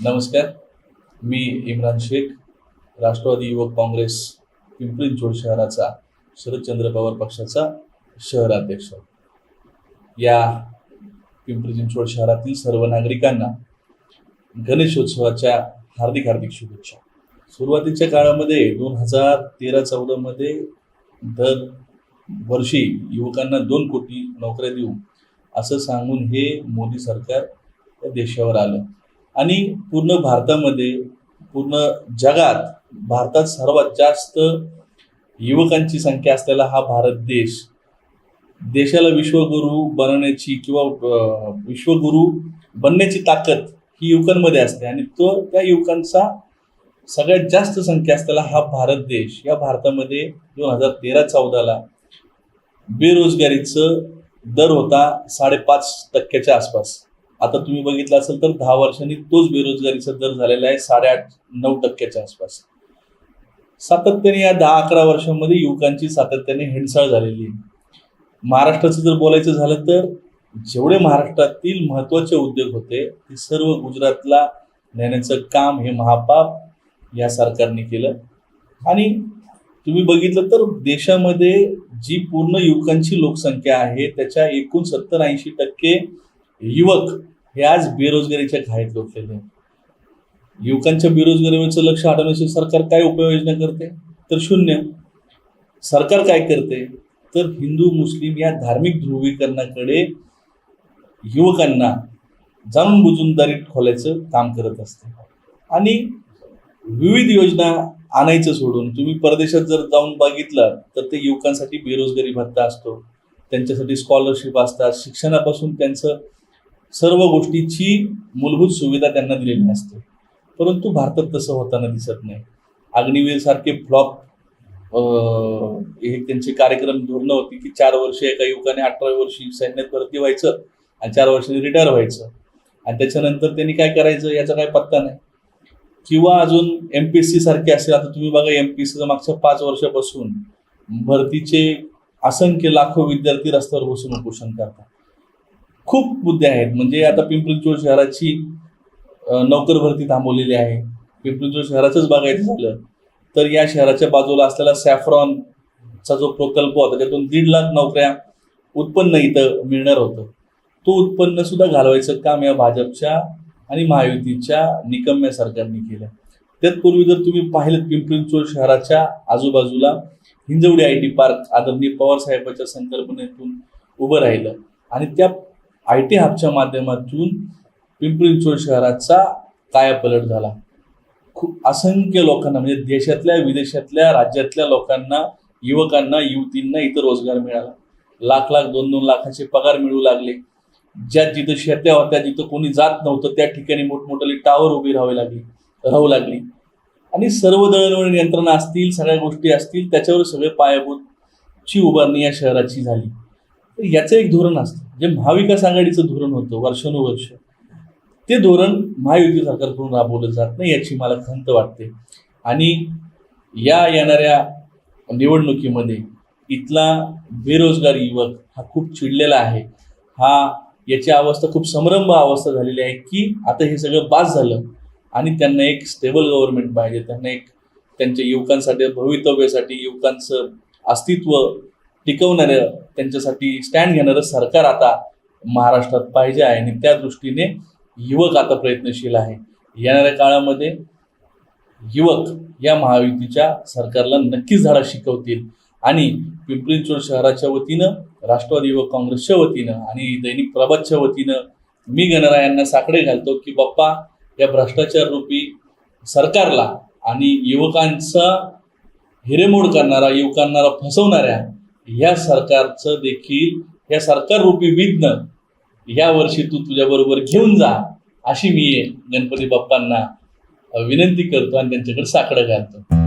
नमस्कार मी इम्रान शेख राष्ट्रवादी युवक काँग्रेस पिंपरी चिंचवड शहराचा शरदचंद्र पवार पक्षाचा शहराध्यक्ष. या पिंपरी चिंचवड शहरातील सर्व नागरिकांना गणेशोत्सवाच्या हार्दिक हार्दिक शुभेच्छा. सुरुवातीच्या काळामध्ये दोन हजार तेरा चौदामध्ये दर वर्षी युवकांना दोन कोटी नोकऱ्या देऊ असं सांगून हे मोदी सरकार देशावर आलं. आणि पूर्ण भारतामध्ये पूर्ण जगात भारतात सर्वात जास्त युवकांची संख्या असलेला हा भारत देश देशाला विश्वगुरू बनवण्याची किंवा विश्वगुरु विश्वगुरू बनण्याची ताकद ही युवकांमध्ये असते. आणि तो त्या युवकांचा सगळ्यात जास्त संख्या असलेला हा भारत देश या भारतामध्ये दोन हजार तेरा चौदाला बेरोजगारीचं दर होता साडेपाच टक्क्याच्या आसपास. आता तुम्ही बघितलं असेल तर दहा वर्षांनी तोच बेरोजगारीचा दर झालेला आहे साडेआठ नऊ टक्क्याच्या आसपास. सातत्याने या दहा अकरा वर्षांमध्ये युवकांची सातत्याने हेळसाळ झालेली आहे. महाराष्ट्राचं जर बोलायचं झालं तर जेवढे महाराष्ट्रातील महत्त्वाचे उद्योग होते ते सर्व गुजरातला नेण्याचं काम हे महापाप या सरकारने केलं. आणि तुम्ही बघितलं तर देशामध्ये जी पूर्ण युवकांची लोकसंख्या आहे त्याच्या एकूण सत्तर ऐंशी टक्के युवक हे आज बेरोजगारीच्या घाईत लोटलेले युवकांच्या बेरोजगारीवरचं लक्ष हटवण्यासाठी सरकार काय उपाययोजना करते? तर शून्य. सरकार काय करते? तर हिंदू मुस्लिम या धार्मिक ध्रुवीकरणाकडे युवकांना जाणून बुजून दारीत खोलायचं काम करत असते. आणि विविध योजना आणायचं सोडून तुम्ही परदेशात जर जाऊन बघितलं तर ते युवकांसाठी बेरोजगारी भत्ता असतो. त्यांच्यासाठी स्कॉलरशिप असतात. शिक्षणापासून त्यांचं सर्व गोष्टीची मूलभूत सुविधा त्यांना दिलेली असते. परंतु भारतात तसं होताना दिसत नाही. अग्निवीरसारखे फ्लॉप हे त्यांचे कार्यक्रम धोरणं होती की चार वर्ष एका युवकाने अठरा वर्षी सैन्यात भरती व्हायचं आणि चार वर्षांनी रिटायर व्हायचं. आणि त्याच्यानंतर त्यांनी काय करायचं याचा काय पत्ता नाही. किंवा अजून एम पी एस सी सारखे असेल आता तुम्ही बघा एम पी एस सीचं मागच्या पाच वर्षापासून भरतीचे असंख्य लाखो विद्यार्थी रस्त्यावर बसून उपोषण करतात. खूप मुद्दे आहेत. म्हणजे आता पिंपरी शहराची नोकर भरती थांबवलेली आहे. पिंपरी शहराचंच बघायचं झालं तर या शहराच्या बाजूला असलेला सॅफ्रॉनचा जो प्रकल्प होता त्यातून दीड लाख नोकऱ्या उत्पन्न इथं मिळणार होतं. तो उत्पन्न सुद्धा घालवायचं काम या भाजपच्या आणि महायुतीच्या निकम्या सरकारने केलं त्याचपूर्वी जर तुम्ही पाहिलं पिंपरी शहराच्या आजूबाजूला हिंजवडी आय टी पार्क आदरणीय पवार साहेबांच्या संकल्पनेतून उभं राहिलं. आणि त्या आय टी हबच्या माध्यमातून पिंपरी चिंचवड शहराचा कायापलट झाला. खूप असंख्य लोकांना म्हणजे देशातल्या विदेशातल्या राज्यातल्या लोकांना युवकांना युवतींना इथं रोजगार मिळाला. लाख लाख दोन दोन लाखाचे पगार मिळू लागले. ज्या जिथं शेत्या होत्या जिथं कोणी जात नव्हतं त्या ठिकाणी मोठमोठाली टावर उभी राहावी लागली राहू लागली. आणि सर्व दळणवळण यंत्रणा असतील सगळ्या गोष्टी असतील त्याच्यावर सगळे पायाभूतची उभारणी या शहराची झाली. तर याचं एक धोरण असतं. जे महाविकास आघाडीचं धोरण होतं वर्षानुवर्ष ते धोरण महायुती सरकारकडून राबवलं जात नाही याची मला खंत वाटते. आणि या येणाऱ्या निवडणुकीमध्ये इथला बेरोजगार युवक हा खूप चिडलेला आहे. हा याची अवस्था खूप संभ्रम अवस्था झालेली आहे की आता हे सगळं बास झालं आणि त्यांना एक स्टेबल गव्हर्नमेंट पाहिजे त्यांना एक त्यांच्या युवकांसाठी भवितव्यासाठी युवकांचं अस्तित्व टिकवणाऱ्या त्यांच्यासाठी स्टँड घेणारं सरकार आता महाराष्ट्रात पाहिजे आहे. आणि त्या दृष्टीने युवक आता प्रयत्नशील आहे. येणाऱ्या काळामध्ये युवक या महायुतीच्या सरकारला नक्कीच झाडा शिकवतील. आणि पिंपरी चिंचवड शहराच्या वतीनं राष्ट्रवादी युवक काँग्रेसच्या वतीनं आणि दैनिक प्रभातच्या वतीनं मी गणरायांना साकडे घालतो की बाप्पा या भ्रष्टाचार रूपी सरकारला आणि युवकांचा हिरेमोड करणारा युवकांना फसवणाऱ्या या सरकारचं देखील या सरकार रूपी विघ्न या वर्षी तू तुझ्याबरोबर घेऊन जा अशी मी गणपती बाप्पांना विनंती करतो आणि त्यांच्याकडे साकडं घालतो